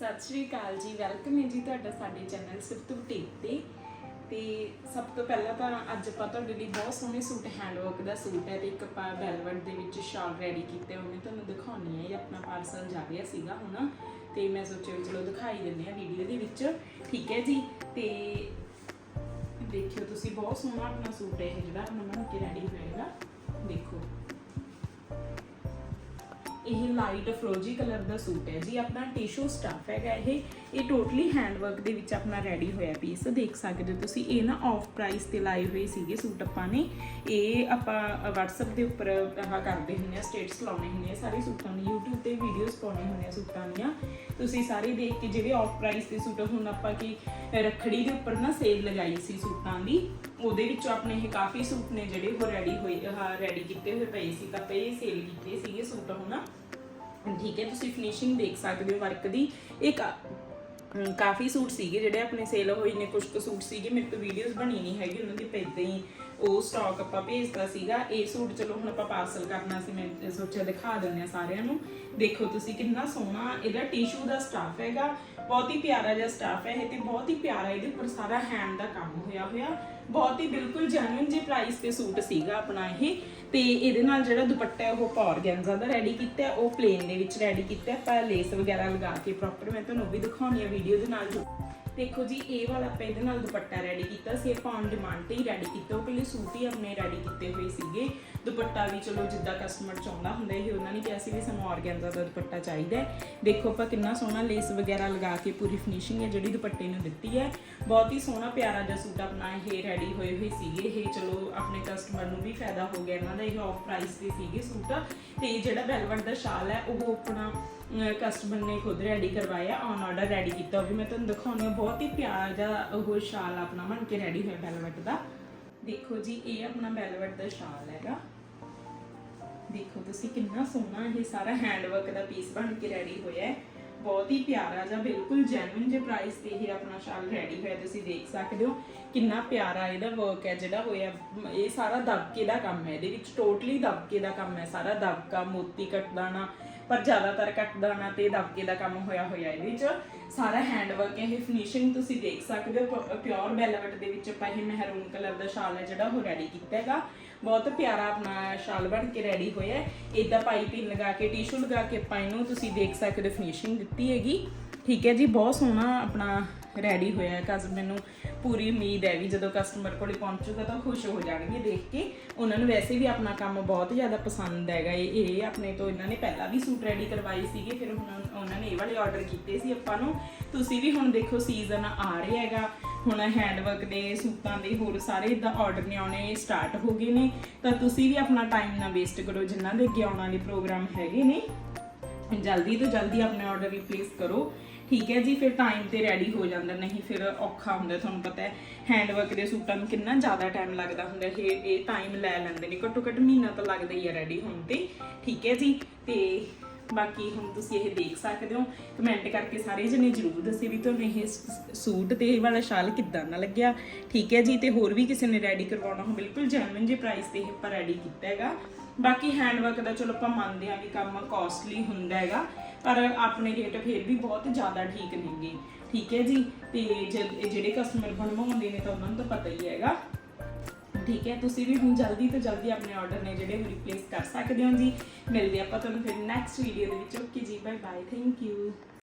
ਸਤਿ ਸ਼੍ਰੀ ਅਕਾਲ ਜੀ ਵੈਲਕਮ ਹੈ ਜੀ ਤੁਹਾਡਾ ਸਾਡੇ ਚੈਨਲ ਸਿਫਤ ਬੁਟੀਕ ਤੇ। ਤੇ ਸਭ ਤੋਂ ਪਹਿਲਾਂ ਤਾਂ ਅੱਜ ਆਪਾਂ ਤੁਹਾਡੇ ਲਈ ਬਹੁਤ ਸੋਹਣੇ ਸੂਟ ਹੈਂਡਵਰਕ ਦਾ ਸੂਟ ਹੈ ਤੇ ਇੱਕ ਆਪਾਂ ਵੈਲਵਟ ਦੇ ਵਿੱਚ ਸ਼ਾਲ ਰੈਡੀ ਕੀਤੇ ਉਹਨੇ ਤੁਹਾਨੂੰ ਦਿਖਾਉਣੀ ਹੈ, ਇਹ ਆਪਣਾ ਪਾਰਸਲ ਜਾ ਰਿਹਾ ਸੀਗਾ ਹੁਣ। ਤੇ ਮੈਂ ਸੋਚਿਆ ਵੀ ਚਲੋ ਦਿਖਾਈ ਦਿੰਦੇ ਆ ਵੀਡੀਓ ਦੇ ਵਿੱਚ। ਠੀਕ ਹੈ ਜੀ, ਤੇ ਦੇਖਿਓ ਤੁਸੀਂ ਬਹੁਤ ਸੋਹਣਾ ਆਪਣਾ ਸੂਟ ਹੈ ਇਹ ਜਿਹੜਾ ਆਪਣਾ ਬਣ ਕੇ ਰੈਡੀ ਹੋਏਗਾ। ਦੇਖੋ। ਇਹ ਲਾਈਟ ਫਰੋਜੀ ਕਲਰ ਦਾ ਸੂਟ ਹੈ ਜੀ, ਆਪਣਾ ਟਿਸ਼ੂ ਸਟਫ ਹੈਗਾ ਇਹ ਇਹ ਟੋਟਲੀ ਹੈਂਡਵਰਕ ਦੇ ਵਿੱਚ ਆਪਣਾ ਰੈਡੀ ਹੋਇਆ ਪੀਸ ਦੇਖ ਸਕਦੇ ਹੋ ਤੁਸੀਂ, ਇਹ ਨਾ ਆਫ ਪ੍ਰਾਈਸ ਤੇ ਲਾਏ ਹੋਏ ਸੀਗੇ ਸੂਟ ਆਪਾਂ ਨੇ, ਇਹ ਆਪਾਂ WhatsApp ਦੇ ਉੱਪਰ ਆਹ ਕਰਦੇ ਹੁੰਦੇ ਆ ਸਟੇਟਸ ਲਾਉਣੇ ਹੁੰਦੇ ਆ ਸਾਰੇ ਸੂਟਾਂ ਦੀ YouTube ਤੇ ਵੀਡੀਓਜ਼ ਪਾਉਣੇ ਹੁੰਦੇ ਆ ਸੂਟਾਂ ਦੀਆਂ, ਤੁਸੀਂ ਸਾਰੇ ਦੇਖ ਕੇ ਜਿਹੜੇ ਆਫ ਪ੍ਰਾਈਸ ਦੇ ਸੂਟ, ਹੁਣ ਆਪਾਂ ਕੀ ਰੱਖੜੀ ਦੇ ਉੱਪਰ ਨਾ ਸੇਲ ਲਗਾਈ ਸੀ ਸੂਟਾਂ ਦੀ, ਉਹਦੇ ਵਿੱਚੋਂ ਆਪਣੇ ਇਹ ਕਾਫੀ ਸੂਟ ਨੇ ਜਿਹੜੇ ਉਹ ਰੈਡੀ ਹੋਏ ਰੈਡੀ ਕੀਤੇ ਹੋਏ ਪਏ ਸੀ, ਤਾਂ ਪਏ ਸੇਲ ਕੀਤੇ ਸੀਗੇ ਸੂਟ ਹੁਣ। ਠੀਕ ਹੈ, ਤੁਸੀਂ ਫਿਨਿਸ਼ਿੰਗ ਦੇਖ ਸਕਦੇ ਹੋ ਵਰਕ ਦੀ। ਇਹ ਕਾ- ਕਾਫੀ ਸੂਟ ਸੀਗੇ ਜਿਹੜੇ ਆਪਣੇ ਸੇਲ ਹੋਏ ਨੇ ਕੁਝ ਕੁ ਸੂਟ ਸੀਗੇ, ਮੇਰੇ ਤੋਂ ਵੀਡੀਓਜ਼ ਬਣੀ ਨਹੀਂ ਹੈਗੀ, ਉਹਨਾਂ ਦੀ ਪਹਿਲਾਂ ਹੀ ਉਹ ਸਟਾਕ ਆਪਾਂ ਭੇਜਤਾ ਸੀਗਾ। ਇਹ ਸੂਟ ਚਲੋ ਹੁਣ ਆਪਾਂ ਪਾਰਸਲ ਕਰਨਾ ਸੀ, ਮੈਂ ਸੋਚਿਆ ਦਿਖਾ ਦਿੰਦੇ ਆ ਸਾਰਿਆਂ ਨੂੰ। ਦੇਖੋ ਤੁਸੀਂ ਕਿੰਨਾ ਸੋਹਣਾ ਇਹਦਾ ਟਿਸ਼ੂ ਦਾ ਸਟਾਫ ਹੈਗਾ। ਬਹੁਤ ਹੀ ਪਿਆਰਾ ਜਿਹਾ ਸਟਾਫ ਹੈ ਇਹ ਤੇ ਬਹੁਤ ਹੀ ਪਿਆਰਾ ਇਹਦੇ ਉੱਪਰ ਸਾਰਾ ਹੈਂਡ ਦਾ ਕੰਮ ਹੋਇਆ ਹੋਇਆ। ਬਹੁਤ ਹੀ ਬਿਲਕੁਲ ਜੈਨੂਇਨ ਜੇ ਪ੍ਰਾਈਸ ਤੇ ਸੂਟ ਸੀਗਾ ਆਪਣਾ ਇਹ। ਤੇ ਇਹਦੇ ਨਾਲ ਜਿਹੜਾ ਦੁਪੱਟਾ ਹੈ, ਉਹ ਪੌਰਗੈਂਜ਼ਾ ਦਾ ਰੈਡੀ ਕੀਤਾ ਹੈ, ਉਹ ਪਲੇਨ ਦੇ ਵਿੱਚ ਰੈਡੀ ਕੀਤਾ ਹੈ। ਪਰ ਲੇਸ ਵਗੈਰਾ ਲਗਾ ਕੇ ਪ੍ਰੋਪਰ ਮੈਂ ਤੁਹਾਨੂੰ ਵੀ ਦਿਖਾਉਣੀ ਹੈ ਵੀਡੀਓ ਦੇ ਨਾਲ। ਦੇਖੋ ਜੀ, ਇਹ ਵਾਲਾ ਆਪਾਂ ਇਹਦੇ ਨਾਲ ਦੁਪੱਟਾ ਰੈਡੀ ਕੀਤਾ ਸੀ, ਆਪਾਂ ਔਨ ਡਿਮਾਂਡ ਤੇ ਹੀ ਰੈਡੀ ਕੀਤਾ। ਉਹ ਪਹਿਲੇ ਸੂਟ ਹੀ ਆਪਣੇ ਰੈਡੀ ਕੀਤੇ ਹੋਏ ਸੀਗੇ। ਦੁਪੱਟਾ ਵੀ ਚਲੋ ਜਿੱਦਾਂ ਕਸਟਮਰ ਚਾਹੁੰਦਾ ਹੁੰਦਾ, ਇਹ ਉਹਨਾਂ ਨੇ ਕਿਹਾ ਸੀ ਵੀ ਸਾਨੂੰ ਔਰਗੈਂਜ਼ਾ ਦਾ ਦੁਪੱਟਾ ਚਾਹੀਦਾ ਦੇਖੋ ਆਪਾਂ ਕਿੰਨਾ ਸੋਹਣਾ ਲੇਸ ਵਗੈਰਾ ਲਗਾ ਕੇ ਪੂਰੀ ਫਿਨਿਸ਼ਿੰਗ ਹੈ, ਜਿਹੜੀ ਦੁਪੱਟੇ ਨੂੰ ਦਿੱਤੀ ਹੈ। ਬਹੁਤ ਹੀ ਸੋਹਣਾ ਪਿਆਰਾ ਜਿਹਾ ਸੂਟ ਆਪਣਾ ਇਹ ਰੈਡੀ ਹੋਏ ਹੋਏ ਸੀਗੇ। ਇਹ ਚਲੋ ਆਪਣੇ ਕਸਟਮਰ ਨੂੰ ਵੀ ਫਾਇਦਾ ਹੋ ਗਿਆ ਇਹਨਾਂ ਦਾ, ਇਹ ਆਫ ਪ੍ਰਾਈਸ ਤੇ ਸੀਗੇ ਸੂਟ। ਤੇ ਜਿਹੜਾ ਵੈਲਵਟ ਦਾ ਸ਼ਾਲ ਹੈ, ਉਹ ਆਪਣਾ ਕਸਟਮਰ ਨੇ ਖੁਦ ਰੈਡੀ ਕਰਵਾਇਆ ਔਨ ਆਰਡਰ ਰੈਡੀ ਕੀਤਾ। ਉਹ ਵੀ ਮੈਂ ਤੁਹਾਨੂੰ ਦਿਖਾਉਣੀ ਹਾਂ, ਬਹੁਤ ਹੀ ਪਿਆਰਾ ਜਿਹਾ ਉਹ ਸ਼ਾਲ ਆਪਣਾ ਬਣ ਕੇ ਰੈਡੀ ਹੋਇਆ ਵੈਲਵਟ ਦਾ। ਦੇਖੋ ਜੀ, ਇਹ ਆਪਣਾ ਵੈਲਵਟ ਦਾ ਸ਼ਾਲ ਹੈਗਾ। ਦੇਖੋ ਤੁਸੀਂ ਕਿੰਨਾ ਸੋਹਣਾ ਇਹ ਸਾਰਾ ਹੈਂਡਵਰਕ ਦਾ ਪੀਸ ਬਣ ਕੇ ਰੈਡੀ ਹੋਇਆ ਹੈ। ਬਹੁਤ ਹੀ ਪਿਆਰਾ ਜਿਹਾ, ਬਿਲਕੁਲ ਜੈਨੂਇਨ ਜੇ ਪ੍ਰਾਈਸ ਤੇ ਇਹ ਆਪਣਾ ਸ਼ਾਲ ਰੈਡੀ ਹੋਇਆ, ਤੁਸੀਂ ਦੇਖ ਸਕਦੇ ਹੋ। ਕਿੰਨਾ ਪਿਆਰਾ ਇਹਦਾ ਵਰਕ ਹੈ, ਜਿਹੜਾ ਹੋਇਆ। ਇਹ ਸਾਰਾ ਦਬਕੇ ਦਾ ਕੰਮ ਹੈ, ਇਹਦੇ ਵਿੱਚ ਟੋਟਲੀ ਦਬਕੇ ਦਾ ਕੰਮ ਹੈ। ਸਾਰਾ ਦਬਕਾ, ਮੋਤੀ ਕੱਟਦਾਣਾ ਪਰ ਜ਼ਿਆਦਾਤਰ ਕੱਟਦਾਣਾ ਤੇ ਦਬਕੇ ਦਾ ਕੰਮ ਹੋਇਆ ਹੋਇਆ ਇਹਦੇ ਵਿੱਚ ਸਾਰਾ ਹੈਂਡਵਰਕ ਹੈ, ਇਹ ਫਿਨਿਸ਼ਿੰਗ ਤੁਸੀਂ ਦੇਖ ਸਕਦੇ ਹੋ ਪਿਓਰ ਬੈਲਵਟ ਦੇ ਵਿੱਚ ਆਪਾਂ ਇਹ ਮਹਿਰੂਨ ਕਲਰ ਦਾ ਸ਼ਾਲ ਹੈ ਜਿਹੜਾ ਉਹ ਰੈਡੀ ਕੀਤਾ ਹੈਗਾ। ਬਹੁਤ ਪਿਆਰਾ ਆਪਣਾ ਸ਼ਾਲ ਬਣ ਕੇ ਰੈਡੀ ਹੋਇਆ ਹੈ। ਇਦਾਂ ਪਾਈਪਿੰਗ ਲਗਾ ਕੇ ਟਿਸ਼ੂ ਲਗਾ ਕੇ ਆਪਾਂ ਇਹਨੂੰ ਤੁਸੀਂ ਦੇਖ ਸਕਦੇ ਹੋ ਫਿਨਿਸ਼ਿੰਗ ਦਿੱਤੀ ਹੈਗੀ। ਠੀਕ ਹੈ ਜੀ, ਬਹੁਤ ਸੋਹਣਾ ਆਪਣਾ ਰੈਡੀ ਹੋਇਆ ਹੈ। ਕਸ ਮੈਨੂੰ ਪੂਰੀ ਉਮੀਦ ਹੈ ਵੀ ਜਦੋਂ ਕਸਟਮਰ ਕੋਲੇ ਪਹੁੰਚੂਗਾ ਤਾਂ ਖੁਸ਼ ਹੋ ਜਾਣਗੇ ਦੇਖ ਕੇ। ਉਹਨਾਂ ਨੂੰ ਵੈਸੇ ਵੀ ਆਪਣਾ ਕੰਮ ਬਹੁਤ ਜ਼ਿਆਦਾ ਪਸੰਦ ਹੈਗਾ ਇਹ। ਇਹ ਆਪਣੇ ਤੋਂ ਇਹਨਾਂ ਨੇ ਪਹਿਲਾਂ ਵੀ ਸੂਟ ਰੈਡੀ ਕਰਵਾਏ ਸੀਗੇ, ਫਿਰ ਹੁਣ ਉਹਨਾਂ ਨੇ ਇਹ ਵਾਲੇ ਆਰਡਰ ਕੀਤੇ ਸੀ ਆਪਾਂ ਨੂੰ। ਤੁਸੀਂ ਵੀ ਹੁਣ ਦੇਖੋ ਸੀਜ਼ਨ ਆ ਰਿਹਾ ਹੈਗਾ। ਹੁਣ ਹੈਂਡਵਰਕ ਦੇ, ਸੂਟਾਂ ਦੇ, ਹੋਰ ਸਾਰੇ ਇਦਾਂ ਆਰਡਰ ਨੇ ਆਉਣੇ ਸਟਾਰਟ ਹੋ ਗਏ ਨੇ। ਤਾਂ ਤੁਸੀਂ ਵੀ ਆਪਣਾ ਟਾਈਮ ਨਾ ਵੇਸਟ ਕਰੋ ਜਿਨ੍ਹਾਂ ਦੇ ਅੱਗੇ ਆਉਣ ਵਾਲੇ ਪ੍ਰੋਗਰਾਮ ਹੈਗੇ ਨੇ। ਜਲਦੀ ਤੋਂ ਜਲਦੀ ਆਪਣਾ ਆਰਡਰ ਰਿਪਲੇਸ ਕਰੋ। ਠੀਕ ਹੈ ਜੀ, ਫਿਰ ਟਾਈਮ ਤੇ ਰੈਡੀ ਹੋ ਜਾਂਦਾ, ਨਹੀਂ ਫਿਰ ਔਖਾ ਹੁੰਦਾ, ਤੁਹਾਨੂੰ ਪਤਾ ਹੈ ਹੈਂਡਵਰਕ ਦੇ ਸੂਟਾਂ ਨੂੰ ਕਿੰਨਾ ਜ਼ਿਆਦਾ ਟਾਈਮ ਲੱਗਦਾ ਹੁੰਦਾ, ਇਹ ਇਹ ਟਾਈਮ ਲੈ ਲੈਂਦੇ ਨੇ, ਘੱਟੋ ਘੱਟ ਮਹੀਨਾ ਤਾਂ ਲੱਗਦਾ ਹੀ ਹੈ ਰੈਡੀ ਹੋਣ ਤੇ, ਠੀਕ ਹੈ ਜੀ, ਤੇ ਬਾਕੀ ਹੁਣ ਤੁਸੀਂ ਇਹ ਦੇਖ ਸਕਦੇ ਹੋ ਕਮੈਂਟ ਕਰਕੇ ਸਾਰੇ ਜਣੇ ਜਰੂਰ ਦੱਸਿਓ ਵੀ ਤੁਹਾਨੂੰ ਇਹ ਸੂਟ ਤੇ ਇਹ ਵਾਲਾ ਸ਼ਾਲ ਕਿੱਦਾਂ ਦਾ ਲੱਗਿਆ। ਠੀਕ ਹੈ ਜੀ, ਤੇ ਹੋਰ ਵੀ ਕਿਸੇ ਨੇ ਰੈਡੀ ਕਰਵਾਉਣਾ ਹੋ ਬਿਲਕੁਲ ਜੈਨੂਇਨ ਜੇ ਪ੍ਰਾਈਸ ਤੇ ਇਹ ਆਪਾਂ ਰੈਡੀ ਕੀਤਾ ਹੈਗਾ। ਬਾਕੀ ਹੈਂਡਵਰਕ ਦਾ ਚਲੋ ਆਪਾਂ ਮੰਨਦੇ ਹਾਂ ਵੀ ਕੰਮ ਕਾਸਟਲੀ ਹੁੰਦਾ ਹੈਗਾ, ਪਰ ਆਪਣੇ ਰੇਟ ਫਿਰ ਵੀ ਬਹੁਤ ਜ਼ਿਆਦਾ ਠੀਕ ਨੇਗੇ। ਠੀਕ ਹੈ ਜੀ, ਤੇ ਜਿਹੜੇ ਕਸਟਮਰ ਬਣਵਾਉਂਦੇ ਨੇ ਤਾਂ ਉਹਨਾਂ ਨੂੰ ਤਾਂ ਪਤਾ ਹੀ ਹੈਗਾ। ਠੀਕ ਹੈ, ਤੁਸੀਂ ਵੀ ਹੁਣ ਜਲਦੀ ਤੋਂ ਜਲਦੀ ਆਪਣੇ ਆਰਡਰ ਨੇ ਜਿਹੜੇ ਉਹ ਰਿਪਲੇਸ ਕਰ ਸਕਦੇ ਹੋ ਜੀ। ਮਿਲਦੇ ਆਪਾਂ ਤੁਹਾਨੂੰ ਫਿਰ ਨੈਕਸਟ ਵੀਡੀਓ ਦੇ ਵਿੱਚ। ਓਕੇ ਜੀ ਬਾਏ ਬਾਏ ਥੈਂਕ ਯੂ